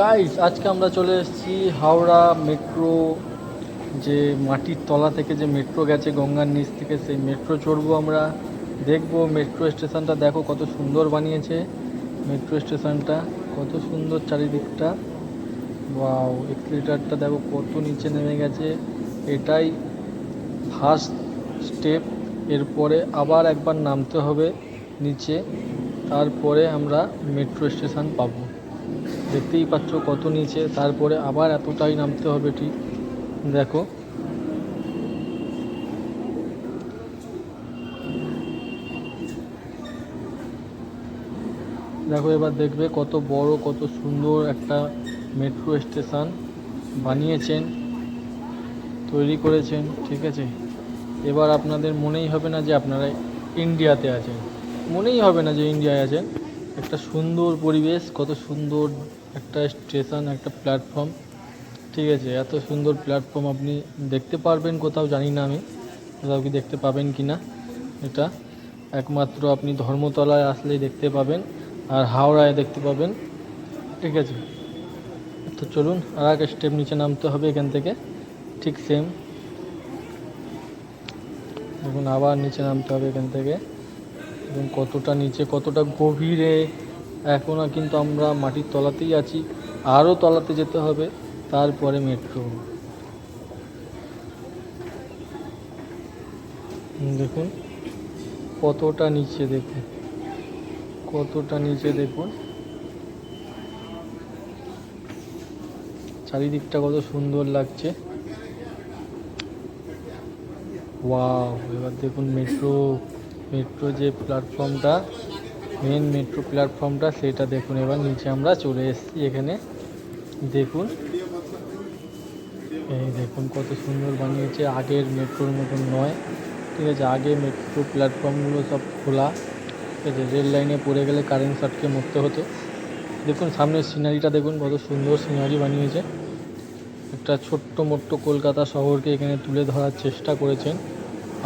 Guys আজকে আমরা চলে এসেছি হাওড়া মেট্রো যে মাটির তলা থেকে যে মেট্রো গেছে, গঙ্গার নিচ থেকে সেই মেট্রো চড়বো আমরা। দেখব মেট্রো স্টেশনটা দেখো কত সুন্দর বানিয়েছে মেট্রো স্টেশনটা কত সুন্দর চারিদিকটা। ওয়াও এক্সিলিটারটা দেখো কত নিচে নেমে গেছে। এটাই ফার্স্ট স্টেপ এরপরে আবার একবার নামতে হবে নিচে। তারপরে আমরা মেট্রো স্টেশন পাবো। দেখতেই পাচ্ছ কত নিচে, তারপরে আবার এতটাই নামতে হবে ঠিক। দেখো। দেখো, এবার দেখবে কত বড়, কত সুন্দর একটা মেট্রো স্টেশন বানিয়েছেন, তৈরি করেছেন, ঠিক আছে? এবার আপনাদের মনেই হবে না যে আপনারা ইন্ডিয়াতে আছেন। মনেই হবে না যে ইন্ডিয়ায় আছেন। একটা সুন্দর পরিবেশ, কত সুন্দর একটা স্টেশন, একটা প্ল্যাটফর্ম। ঠিক আছে, এত সুন্দর প্ল্যাটফর্ম আপনি দেখতে পারবেন কোথাও, জানি না আমি, কোথাও কি দেখতে পাবেন কি না এটা। একমাত্র আপনি ধর্মতলায় আসলেই দেখতে পাবেন, আর হাওড়ায় দেখতে পাবেন। ঠিক আছে, তো চলুন, আর এক স্টেপ নিচে নামতে হবে এখান থেকে। ঠিক সেম দেখুন আবার নিচে নামতে হবে এখান থেকে। এবং কতটা নিচে, কতটা গভীরে। এখনও কিন্তু আমরা মাটির তলাতেই আছি। আরও তলাতে যেতে হবে, তারপরে মেট্রো দেখুন, কতটা নিচে দেখুন, কতটা নিচে দেখুন। চারিদিকটা কত সুন্দর লাগছে। ওয়াও, এবার দেখুন মেট্রো মেট্রো যে প্ল্যাটফর্মটা মেন মেট্রো প্ল্যাটফর্মটা সেটা দেখুন, এবার নিচে আমরা চলে এসেছি এখানে। দেখুন, এই দেখুন কত সুন্দর বানিয়েছে, আগের মেট্রোর মতন নয়। ঠিক আছে, আগে মেট্রো প্ল্যাটফর্মগুলো সব খোলা। ঠিক আছে, রেল লাইনে পড়ে গেলে কারেন্ট শর্টকে মরতে হতো। দেখুন, সামনের সিনারিটা দেখুন, কত সুন্দর সিনারি বানিয়েছে। একটা ছোট্ট মোট্ট কলকাতা শহরকে এখানে তুলে ধরার চেষ্টা করেছেন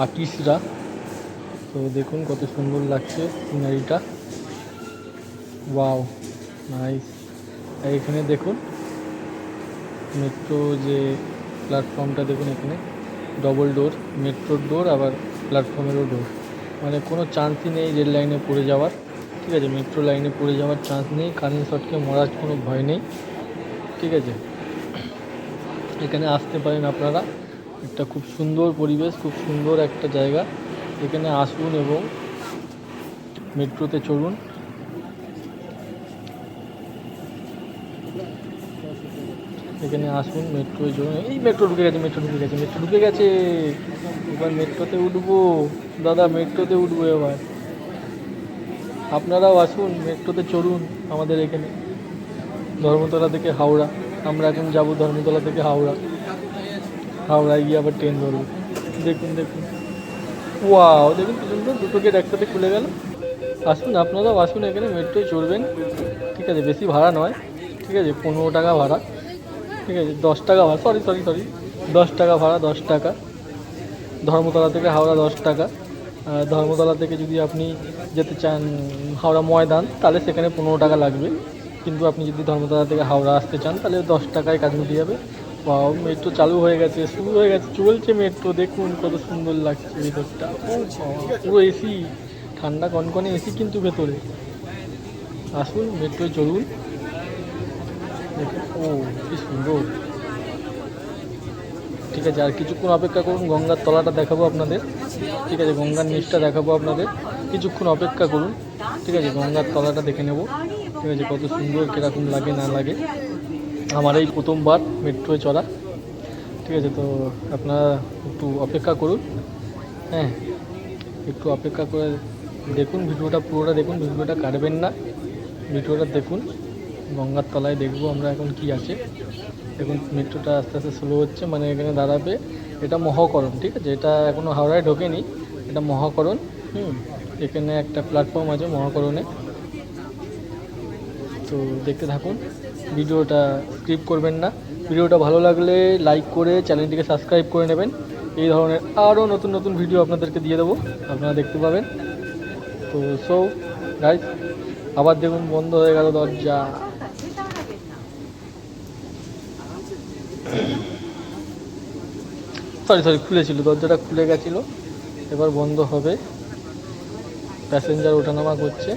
আর্টিস্টরা। তো দেখুন, কত সুন্দর লাগছে সিনারিটা ওয়াও নাইস এখানে দেখুন মেট্রো যে প্ল্যাটফর্মটা দেখুন এখানে ডবল ডোর মেট্রোর ডোর আবার প্ল্যাটফর্মেরও ডোর মানে কোনো চান্সই নেই রেল লাইনে পড়ে যাওয়ার, ঠিক আছে? মেট্রো লাইনে পড়ে যাওয়ার চান্স নেই কারেন্ট শর্টকে মরার কোনো ভয় নেই, ঠিক আছে? এখানে আসতে পারেন আপনারা, একটা খুব সুন্দর পরিবেশ, খুব সুন্দর একটা জায়গা। এখানে আসুন এবং মেট্রোতে চড়ুন। এখানে আসুন চড়ুন এই মেট্রো ঢুকে গেছে মেট্রো ঢুকে গেছে মেট্রো ঢুকে গেছে। এবার মেট্রোতে উঠবো। দাদা মেট্রোতে উঠবো এবার। আপনারাও আসুন মেট্রোতে চড়ুন আমাদের এখানে। ধর্মতলা থেকে হাওড়া। আমরা এখন যাব ধর্মতলা থেকে হাওড়া। হাওড়ায় গিয়ে আবার ট্রেন ধরবো। দেখুন দেখুন। ওয়াও দেখুন সুন্দর দুটো গেট একসাথে খুলে গেল। আসুন, আপনারাও আসুন এখানে মেট্রোয় চড়বেন। ঠিক আছে, বেশি ভাড়া নয়। ঠিক আছে, পনেরো টাকা ভাড়া। ঠিক আছে, দশ টাকা ভাড়া সরি সরি সরি দশ টাকা ভাড়া, দশ টাকা। ধর্মতলা থেকে হাওড়া দশ টাকা। ধর্মতলা থেকে যদি আপনি যেতে চান হাওড়া ময়দান, তাহলে সেখানে পনেরো টাকা লাগবে। কিন্তু আপনি যদি ধর্মতলা থেকে হাওড়া আসতে চান, তাহলে দশ টাকায় কাজ মিটে যাবে। বাও মেট্রো চালু হয়ে গেছে, শুরু হয়ে গেছে, চলছে মেট্রো দেখুন কত সুন্দর লাগছে ভেতরটা। পুরো এসি ঠান্ডা কনকনে এসি কিন্তু ভেতরে। আসুন মেট্রোয় চলুন। ও কি সুন্দর ঠিক আছে, আর কিছুক্ষণ অপেক্ষা করুন, গঙ্গার তলাটা দেখাবো আপনাদের। ঠিক আছে, গঙ্গার নিচটা দেখাবো আপনাদের। কিছুক্ষণ অপেক্ষা করুন। ঠিক আছে, গঙ্গার তলাটা দেখে নেব। ঠিক আছে, কত সুন্দর কীরকম লাগে, না লাগে। আমার এই প্রথমবার মেট্রোয় চড়া ঠিক আছে, তো আপনারা একটু অপেক্ষা করুন। হ্যাঁ একটু অপেক্ষা করে দেখুন, ভিডিওটা পুরোটা দেখুন, ভিডিওটা কাটবেন না। ভিডিওটা দেখুন। গঙ্গার তলায় দেখব আমরা এখন কি আছে। দেখুন মেট্রোটা আস্তে আস্তে স্লো হচ্ছে মানে এখানে দাঁড়াবে। এটা মহাকরণ, ঠিক আছে? এটা এখনও হাওড়ায় ঢোকেনি, এটা মহাকরণ। হুম, এখানে একটা প্ল্যাটফর্ম আছে মহাকরণে। তো দেখতে থাকুন, ভিডিওটা স্ক্রিপ করবেন না। ভিডিওটা ভালো লাগলে লাইক করে চ্যানেলটিকে সাবস্ক্রাইব করে নেবেন। এই ধরনের আরও নতুন নতুন ভিডিও আপনাদেরকে দিয়ে দেবো। আপনারা দেখতে পাবেন। তো সো গাইজ আবার দেখুন, বন্ধ হয়ে গেল দরজা। সরি সরি, খুলেছিল, দরজাটা খুলে গেছিল। এবার বন্ধ হবে। প্যাসেঞ্জার ওঠানামা করছে।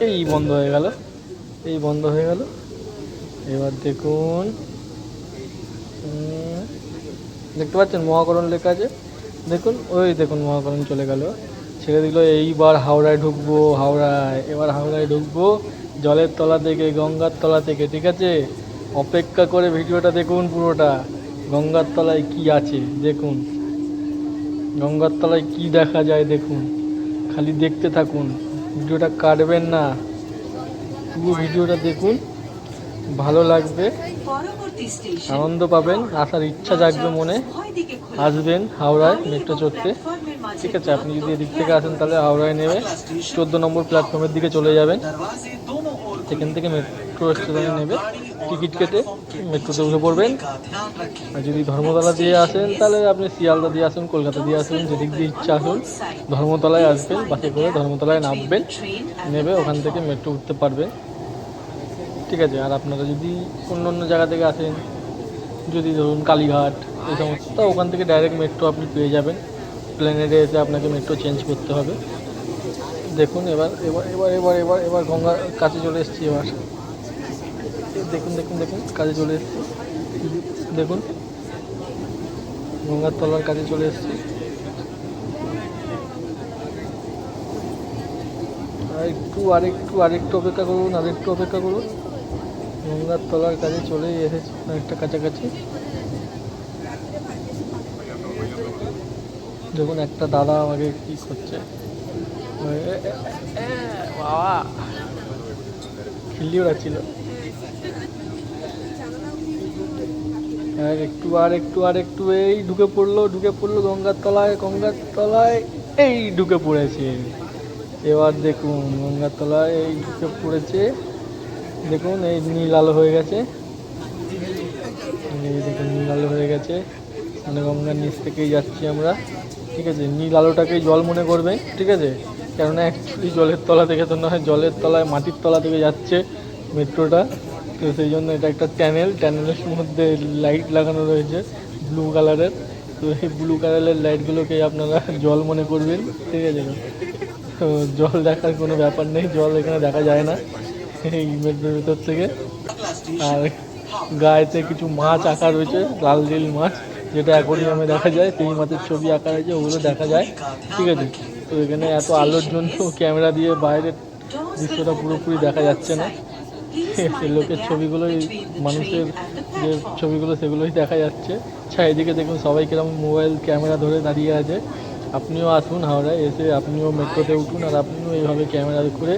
এই বন্ধ হয়ে গেল। এই বন্ধ হয়ে গেল। এবার দেখুন। দেখতে পাচ্ছেন, মহাকরণ লেখা আছে। দেখুন, ওই দেখুন, মহাকরণ চলে গেল। ছেড়ে দিল, এইবার হাওড়ায় ঢুকবো, হাওড়ায়। এবার হাওড়ায় ঢুকবো, জলের তলা থেকে, গঙ্গার তলা থেকে, ঠিক আছে? অপেক্ষা করে ভিডিওটা দেখুন পুরোটা। গঙ্গার তলায় কি আছে? দেখুন। গঙ্গার তলায় কি দেখা যায় দেখুন। খালি দেখতে থাকুন। ভিডিওটা কাটবেন না। পুরো ভিডিওটা দেখুন। ভালো লাগবে। আনন্দ পাবেন। আসার ইচ্ছা জাগবে মনে। আসবেন হাওড়ায় মেট্রো চড়তে। ঠিক আছে, আপনি যদি এদিক থেকে আসেন তাহলে হাওড়ায় নেবে চোদ্দ নম্বর প্ল্যাটফর্মের দিকে চলে যাবেন। সেখান থেকে মেট্রো স্টেশনে নেবে। টিকিট কেটে মেট্রোতে উঠে পড়বেন। আর যদি ধর্মতলা দিয়ে আসেন, তাহলে আপনি শিয়ালদা দিয়ে আসুন, কলকাতা দিয়ে আসুন, যেদিক দিয়ে ইচ্ছা আসুন। ধর্মতলায় আসবেন, বাসে করে ধর্মতলায় নামবেন নেবে ওখান থেকে মেট্রো উঠতে পারবেন ঠিক আছে, আর আপনারা যদি অন্য অন্য জায়গা থেকে আসেন, যদি ধরুন কালীঘাট, এই সমস্ত ওখান থেকে ডাইরেক্ট মেট্রো আপনি পেয়ে যাবেন। প্লেনে এসে আপনাকে মেট্রো চেঞ্জ করতে হবে। দেখুন এবার এবার এবার এবার এবার এবার গঙ্গার কাছে চলে এসছি এবার। দেখুন দেখুন দেখুন, কাজে চলে এসেছি। দেখুন, গঙ্গার তলার কাজে চলে এসেছি। একটু আরেকটু আরেকটু অপেক্ষা করুন আরেকটু অপেক্ষা করুন। গঙ্গার তলার কাজে চলেই এসেছি, অনেকটা কাছাকাছি। দেখুন, একটা দাদা আমাকে কি করছে। বাবা। খিল্লি ওড়াচ্ছিল আর একটু আর একটু আর একটু, এই ঢুকে পড়ল ঢুকে পড়ল গঙ্গার তলায় গঙ্গার তলায় এই ঢুকে পড়েছে। এবার দেখুন, গঙ্গার তলায় এই ঢুকে পড়েছে। দেখুন, এই নীল আলো হয়ে গেছে। এই দেখুন, নীল আলো হয়ে গেছে। মানে গঙ্গার নিচ থেকেই যাচ্ছি আমরা। ঠিক আছে, নীল আলোটাকেই জল মনে করবে, ঠিক আছে? কেননা অ্যাকচুয়ালি জলের তলা থেকে তো নয়, জলের তলায়, মাটির তলা থেকে যাচ্ছে মেট্রোটা। তো সেই জন্য এটা একটা চ্যানেল ট্যানেলের মধ্যে লাইট লাগানো রয়েছে ব্লু কালারের তো এই ব্লু কালারের লাইটগুলোকে আপনারা জল মনে করবেন, ঠিক আছে? তো জল দেখার কোনো ব্যাপার নেই, জল এখানে দেখা যায় না, এই মেট্রোর ভিতর থেকে। আর গায়েতে কিছু মাছ আঁকা রয়েছে, লাল নীল মাছ, যেটা অ্যাকোরিয়ামে দেখা যায়, সেই মাছের ছবি আঁকা রয়েছে, ওগুলো দেখা যায়, ঠিক আছে? তো এখানে এত আলোর জন্য ক্যামেরা দিয়ে বাইরের দৃশ্যটা পুরোপুরি দেখা যাচ্ছে না। লোকের ছবিগুলোই মানুষের যে ছবিগুলো সেগুলোই দেখা যাচ্ছে। চারিদিকে দেখুন সবাই কীরকম মোবাইল ক্যামেরা ধরে দাঁড়িয়ে আছে। আপনিও আসুন হাওড়ায় এসে আপনিও মেট্রোতে উঠুন আর আপনিও এইভাবে ক্যামেরা করে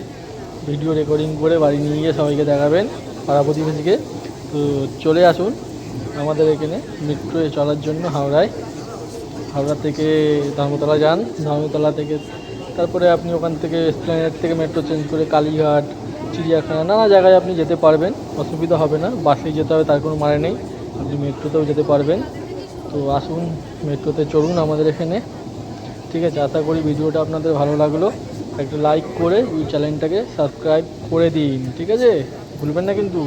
ভিডিও রেকর্ডিং করে বাড়ি নিয়ে গিয়ে সবাইকে দেখাবেন পাড়া প্রতিবেশীকে। তো চলে আসুন আমাদের এখানে মেট্রোয়ে চলার জন্য হাওড়ায়। হাওড়া থেকে ধর্মতলা যান ধর্মতলা থেকে তারপরে আপনি ওখান থেকে স্প্লেনেড থেকে মেট্রো চেঞ্জ করে কালীঘাট চিড়িয়াখানা নানা জায়গায় আপনি যেতে পারবেন, অসুবিধা হবে না। বাসে যেতে হবে, তার কোনো মানে নেই। আপনি মেট্রোতেও যেতে পারবেন। তো আসুন, মেট্রোতে চলুন আমাদের এখানে। ঠিক আছে, আশা করি ভিডিওটা আপনাদের ভালো লাগল। একটা লাইক করে ওই চ্যানেলটাকে সাবস্ক্রাইব করে দিন, ঠিক আছে? ভুলবেন না কিন্তু।